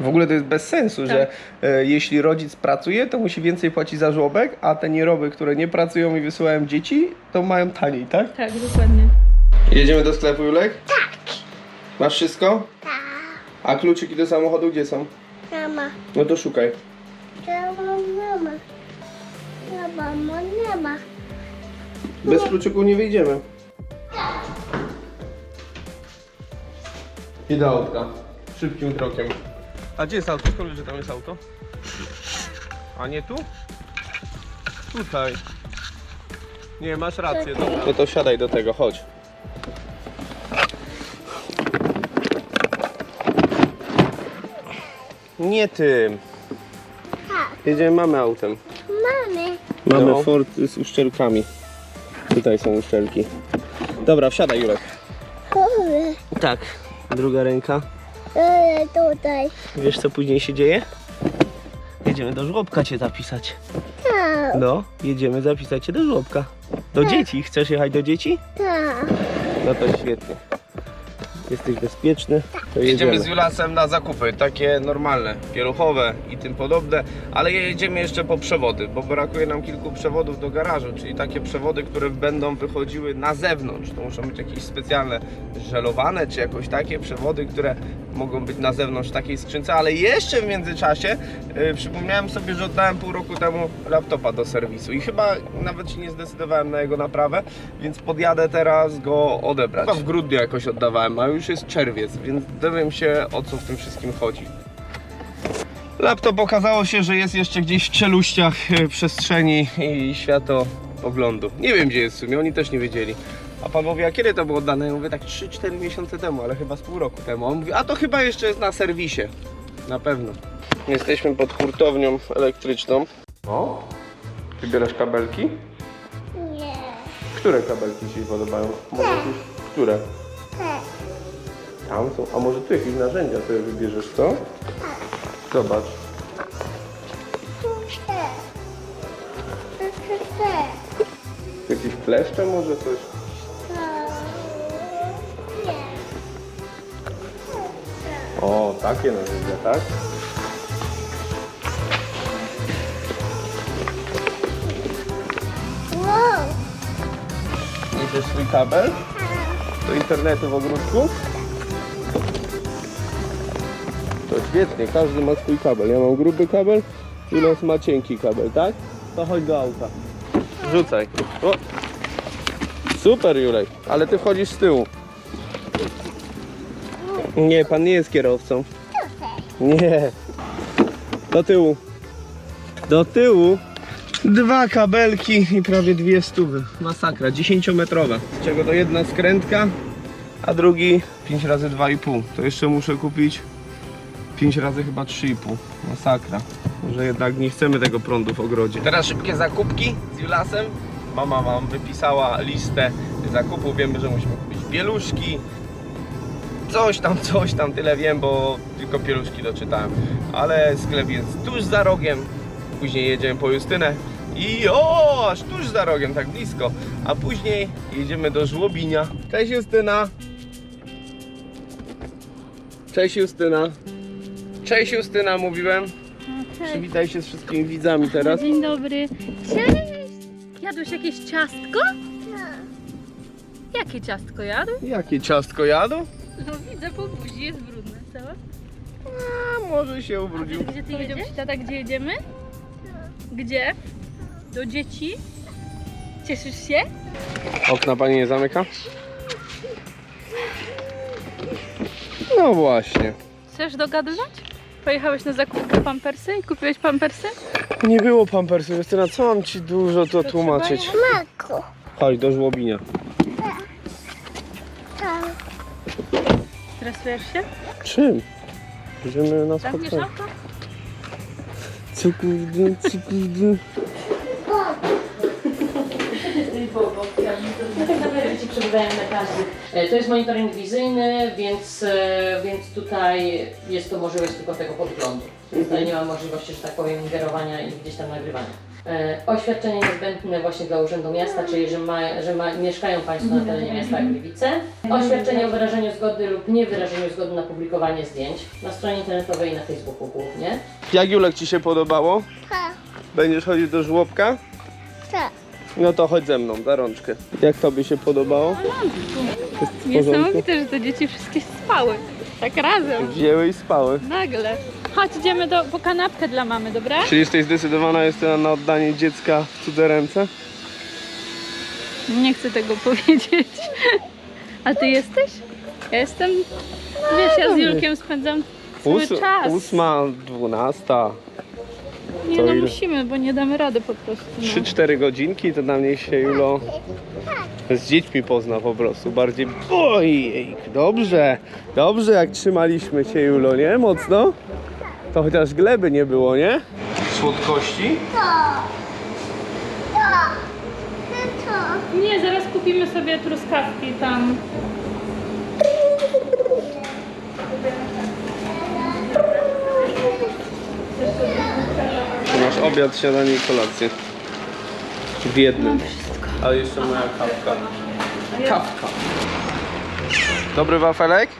W ogóle to jest bez sensu, że e, jeśli rodzic pracuje, to musi więcej płacić za żłobek, a te nieroby, które nie pracują i wysyłają dzieci, to mają taniej, tak? Tak, dokładnie. Jedziemy do sklepu, Julek? Tak. Masz wszystko? Tak. A kluczyki do samochodu gdzie są? Mama, No to szukaj. mama, mama. Mama, mama. Bez kluczyków nie wyjdziemy. I do autka. Szybkim krokiem. A gdzie jest auto? Skąd wiesz, że tam jest auto? A nie tu? Tutaj. Nie, masz rację. Dobra. No to siadaj do tego, chodź. Nie tym. Tak, Jedziemy mamy autem. mamy. Mamy No. Ford z uszczelkami. Tutaj są uszczelki. Dobra, wsiadaj Jurek. Tak. Druga ręka. Ale tutaj. Wiesz co później się dzieje? Jedziemy do żłobka cię zapisać. Tak, No, jedziemy zapisać cię do żłobka. Do dzieci. Chcesz jechać do dzieci? tak. No to świetnie. Jesteś bezpieczny. To jedziemy. Jedziemy z Julasem na zakupy, takie normalne, pieluchowe i tym podobne, ale jedziemy jeszcze po przewody, bo brakuje nam kilku przewodów do garażu, czyli takie przewody, które będą wychodziły na zewnątrz. To muszą być jakieś specjalne żelowane, czy jakoś takie przewody, które mogą być na zewnątrz takiej skrzynce, ale jeszcze w międzyczasie yy, przypomniałem sobie, że oddałem pół roku temu laptopa do serwisu i chyba nawet się nie zdecydowałem na jego naprawę, więc podjadę teraz go odebrać. Chyba w grudniu jakoś oddawałem, a już jest czerwiec, więc dowiem się o co w tym wszystkim chodzi. Laptop okazało się, że jest jeszcze gdzieś w czeluściach e, przestrzeni i światopoglądu. Nie wiem gdzie jest w sumie, oni też nie wiedzieli. A pan mówi, a kiedy to było oddane? Ja mówię tak 3-4 miesiące temu, ale chyba z pół roku temu. On mówi, a to chyba jeszcze jest na serwisie. Na pewno. Jesteśmy pod hurtownią elektryczną. O, wybierasz kabelki? Nie. Które kabelki Ci się podobają? Może jakieś, które? Tak, Tam są. A może tu jakieś narzędzia sobie wybierzesz, co? Zobacz. puszczę. Puszczę. Jakieś kleszcze może coś? O, takie narzędzia, tak? Wow. Niesie swój kabel do internetu w ogródku? To świetnie, każdy ma swój kabel. Ja mam gruby kabel, Julius ma cienki kabel, tak? To chodź do auta. Rzucaj. O. Super Julek, ale ty wchodzisz z tyłu. Nie, pan nie jest kierowcą. Nie. Do tyłu. Do tyłu. Dwa kabelki i prawie dwie stówy. Masakra, 10-metrowa. Z czego to jedna skrętka, a drugi 5 razy 2,5. To jeszcze muszę kupić 5 razy chyba 3,5. Masakra. Może jednak nie chcemy tego prądu w ogrodzie. Teraz szybkie zakupki z Julasem. Mama wam wypisała listę zakupów. Wiemy, że musimy kupić pieluszki. Coś tam, coś tam, tyle wiem, bo tylko pieluszki doczytałem. Ale sklep jest tuż za rogiem. Później jedziemy po Justynę. I o, aż tuż za rogiem, tak blisko. A później jedziemy do Żłobinia. Cześć Justyna. Cześć Justyna. Cześć Justyna, mówiłem. Przywitaj się z wszystkimi widzami teraz. Dzień dobry. Cześć! Jadłeś jakieś ciastko? Jakie ciastko jadł? Jakie ciastko jadą? No widzę po buzi, jest brudne całe. A może się ubrudził. Gdzie ty jedziesz? Tata, gdzie jedziemy? Gdzie? Do dzieci? Cieszysz się? Okna pani nie zamyka? No właśnie. Chcesz dogadywać? Pojechałeś na zakupy pampersy i kupiłeś pampersy? Nie było pampersów, Justyna, co mam ci dużo to tłumaczyć? Maku. Chodź do żłobinia. Stresujesz się? Czym? Idziemy na Zamkniesz spotkanie. auto? Co kurde, co kurde. Takie kamery ci przebywają na każdy. E, To jest monitoring wizyjny, więc, e, więc tutaj jest to możliwość tylko tego podglądu. Tutaj nie ma możliwości, że tak powiem, ingerowania i gdzieś tam nagrywania. E, Oświadczenie niezbędne właśnie dla Urzędu Miasta, czyli że, ma, że ma, mieszkają Państwo na terenie miasta Gliwice. Oświadczenie o wyrażeniu zgody lub niewyrażeniu zgody na publikowanie zdjęć na stronie internetowej i na Facebooku głównie. Jak Julek ci się podobało? Tak. Będziesz chodzić do żłobka? Tak. No to chodź ze mną, za rączkę. Jak tobie się podobało? Jest w porządku? Niesamowite, że te dzieci wszystkie spały. Tak razem. Wzięły i spały. Nagle. Chodź, idziemy do, po kanapkę dla mamy, dobra? Czyli jesteś zdecydowana jestem na oddanie dziecka w cudze ręce? Nie chcę tego powiedzieć. A ty jesteś? Ja jestem. Wiesz, ja z Julkiem spędzam cały Ós- czas. ósma, dwunasta, Nie to no, ile? musimy, bo nie damy rady po prostu. No. 3-4 godzinki, to tam niech się Julo z dziećmi pozna po prostu. Bardziej, ojej, dobrze, dobrze jak trzymaliśmy cię Julo, nie? Mocno? To chociaż gleby nie było, nie? Słodkości? To. To. Nie, zaraz kupimy sobie truskawki tam. Obiad, śniadanie i kolację. W jednym. Ale jeszcze moja kawka. Kawka. Dobry wafelek?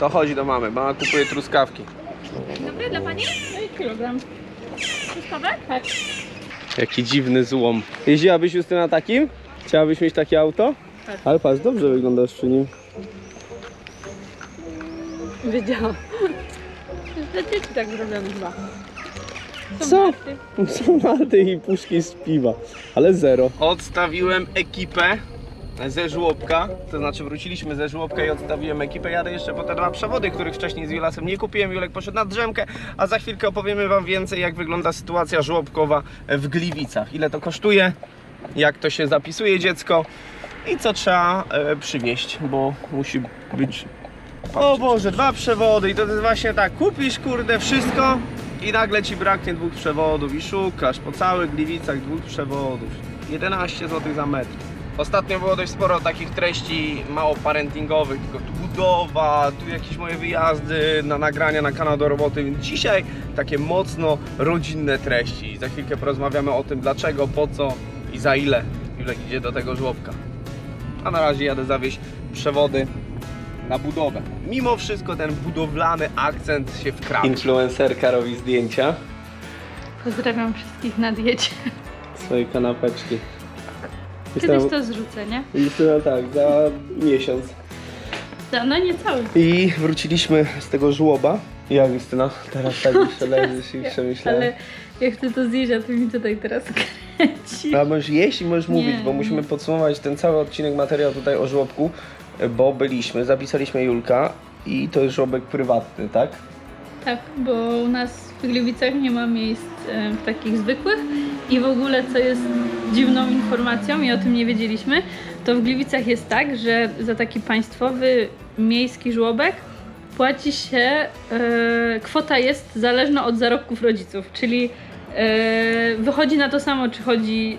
To chodzi do mamy. Mama kupuje truskawki. Dobry dla pani? No i kilogram. Truskawek? Tak. Jaki dziwny złom. Jeździłabyś Justyna takim? Chciałabyś mieć takie auto? Tak. Ale patrz, dobrze wyglądasz przy nim. Wiedziałam. Dzieci tak zrobione chyba. Są Co? marty. Są malty i puszki z piwa, ale zero. Odstawiłem ekipę ze żłobka, to znaczy wróciliśmy ze żłobka i odstawiłem ekipę. Jadę jeszcze po te dwa przewody, których wcześniej z Julasem nie kupiłem. Julek poszedł na drzemkę, a za chwilkę opowiemy Wam więcej, jak wygląda sytuacja żłobkowa w Gliwicach. Ile to kosztuje, jak to się zapisuje dziecko i co trzeba e, przywieźć, bo musi być o Boże, dwa przewody i to jest właśnie tak, kupisz kurde wszystko i nagle ci braknie dwóch przewodów i szukasz po całych Gliwicach dwóch przewodów. 11 zł za metr. Ostatnio było dość sporo takich treści mało parentingowych, tylko tu budowa, tu jakieś moje wyjazdy na nagrania na kanał do roboty, więc dzisiaj takie mocno rodzinne treści. Za chwilkę porozmawiamy o tym dlaczego, po co i za ile Julek idzie do tego żłobka. A na razie jadę zawieźć przewody na budowę. Mimo wszystko ten budowlany akcent się wkradł. Influencerka robi zdjęcia Pozdrawiam wszystkich na diecie. swojej kanapeczki. Kiedyś to zrzucę, nie? Justyna tak, za miesiąc. Da, No nie cały. I wróciliśmy z tego żłoba. Jak Justyna? Teraz tak jeszcze leżysz i przemyślałem. Ale ja chcę to zjeść, a ty mi tutaj teraz kręci. A możesz jeść i możesz Nie, mówić, bo nie. musimy podsumować ten cały odcinek materiał tutaj o żłobku, bo byliśmy, zapisaliśmy Julka i to jest żłobek prywatny, tak? Tak, bo u nas w Gliwicach nie ma miejsc e, takich zwykłych i w ogóle co jest dziwną informacją i o tym nie wiedzieliśmy, to w Gliwicach jest tak, że za taki państwowy miejski żłobek płaci się, e, kwota jest zależna od zarobków rodziców, czyli e, wychodzi na to samo, czy chodzi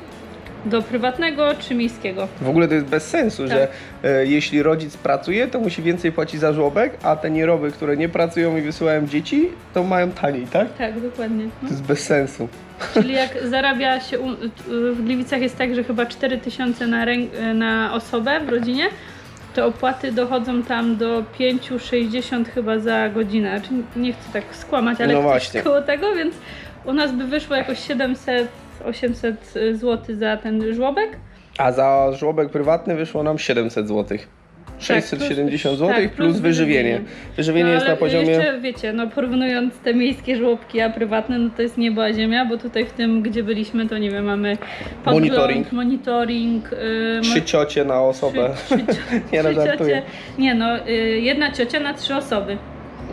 do prywatnego, czy miejskiego. W ogóle to jest bez sensu, Tak. że e, jeśli rodzic pracuje, to musi więcej płacić za żłobek, a te nieroby, które nie pracują i wysyłają dzieci, to mają taniej, tak? Tak, dokładnie. No. To jest bez sensu. Czyli jak zarabia się w Gliwicach jest tak, że chyba 4000 na, na osobę w rodzinie, to opłaty dochodzą tam do 5,60 chyba za godzinę. Znaczy, nie chcę tak skłamać, ale No koło tego, więc u nas by wyszło jakoś 700 800 zł za ten żłobek. A za żłobek prywatny wyszło nam 700 zł. 670 zł tak, plus, plus wyżywienie. wyżywienie. Wyżywienie jest ale na poziomie. Jeszcze wiecie, no porównując te miejskie żłobki, a prywatne, no to jest niebo a ziemia, bo tutaj w tym, gdzie byliśmy, to nie wiem, mamy podgląd, Monitoring. monitoring yy, Trzy ciocie na osobę. Trzy, trzy, Nie, no, trzy ciocie. Nie no, y, jedna ciocia na trzy osoby.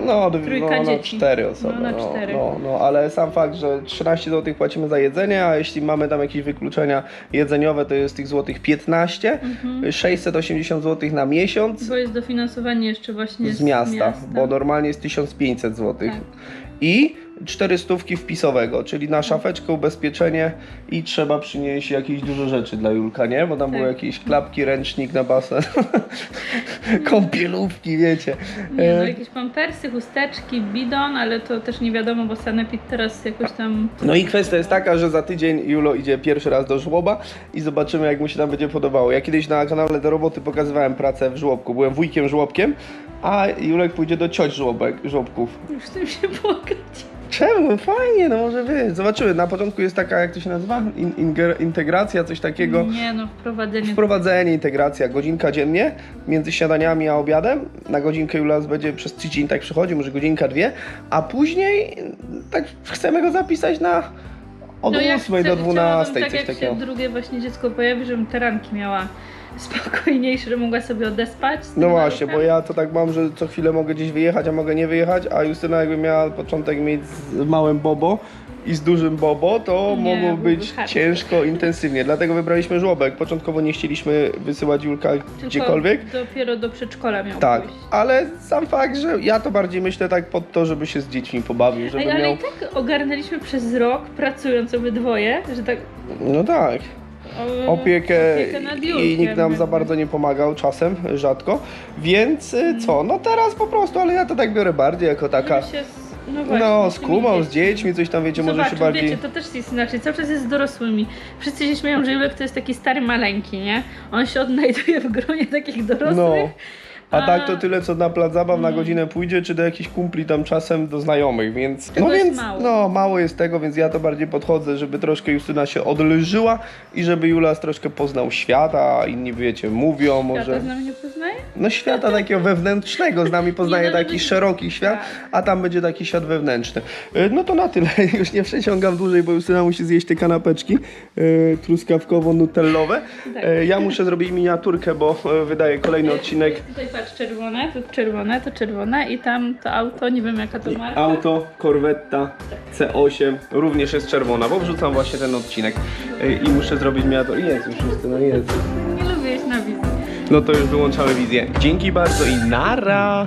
No, Trójka no, no dzieci. cztery osoby. No, na cztery. No, no, ale sam fakt, że 13 zł płacimy za jedzenie, a jeśli mamy tam jakieś wykluczenia jedzeniowe, to jest tych złotych 15, Mhm. 680 zł na miesiąc Bo jest dofinansowanie jeszcze właśnie z miasta, bo normalnie jest 1500 zł. Tak. I cztery stówki wpisowego, czyli na szafeczkę, ubezpieczenie i trzeba przynieść jakieś dużo rzeczy dla Julka, nie? Bo tam Tak. były jakieś klapki, ręcznik na basen, kąpielówki, wiecie. Nie, no E, jakieś pampersy, chusteczki, bidon, ale to też nie wiadomo, bo Sanepid teraz jakoś tam... No i kwestia jest taka, że za tydzień Julo idzie pierwszy raz do żłoba i zobaczymy jak mu się tam będzie podobało. Ja kiedyś na kanale do roboty pokazywałem pracę w żłobku, byłem wujkiem żłobkiem, a Julek pójdzie do cioć żłobek, żłobków. Już chcę się płakać. Czemu? Fajnie, no może być. Zobaczymy. Na początku jest taka, jak to się nazywa? In, inger- integracja, coś takiego. Nie no, wprowadzenie... Wprowadzenie, integracja, godzinka dziennie między śniadaniami a obiadem. Na godzinkę Julas będzie przez tydzień tak przychodzi, może godzinka, dwie, a później tak chcemy go zapisać na od No ja 8 chcę- do 12, chciałabym, tak coś jak takiego. się drugie właśnie dziecko pojawi, żebym te ranki miała spokojniejsze, że mogła sobie odespać. z tym No właśnie, bo maluchem. ja to tak mam, że co chwilę mogę gdzieś wyjechać, a mogę nie wyjechać, a Justyna jakby miała początek mieć z małym Bobo i z dużym Bobo, to Nie, mogło byłby być hardcore. ciężko, intensywnie. Dlatego wybraliśmy żłobek. Początkowo nie chcieliśmy wysyłać Julka Tylko gdziekolwiek. dopiero do przedszkola miał Tak, pójść. ale sam fakt, że ja to bardziej myślę tak pod to, żeby się z dziećmi pobawił, żeby Ej, ale miał... i tak ogarnęliśmy przez rok, pracując obydwoje, że tak... No tak. Opiekę opiekę nad i nikt nam za bardzo nie pomagał czasem, rzadko. Więc y, co, no teraz po prostu, ale ja to tak biorę bardziej jako taka... Żeby się z, no, właśnie, No, z tymi kumą, z dziećmi. dziećmi, coś tam wiecie, może się bardziej... wiecie, to też jest inaczej, cały czas jest z dorosłymi. Wszyscy się śmieją, że Julek to jest taki stary maleńki, nie? On się odnajduje w gronie takich dorosłych. No. A tak to tyle, co na plac zabaw na godzinę pójdzie, czy do jakichś kumpli tam czasem do znajomych, więc... Tego no jest więc, mało. no mało jest tego, więc ja to bardziej podchodzę, żeby troszkę Justyna się odleżyła i żeby Julas troszkę poznał świata, inni, wiecie, mówią Świata może... z nami nie poznaje? No świata takiego wewnętrznego, z nami poznaje Nie, no, taki szeroki świat, Tak. a tam będzie taki świat wewnętrzny. Y, No to na tyle, już nie przeciągam dłużej, bo Justyna musi zjeść te kanapeczki y, truskawkowo-nutellowe. Tak. Y, Ja muszę zrobić miniaturkę, bo wydaję kolejny odcinek. Tutaj patrz, czerwone, tu czerwone, to czerwone i tam to auto, nie wiem jaka to marka. Auto Corvetta C8 również jest czerwona, bo wrzucam właśnie ten odcinek i muszę zrobić miniaturkę. Jest już Justyna, jest. Nie lubię jeść na wizji. No to już wyłączamy wizję. Dzięki bardzo i nara!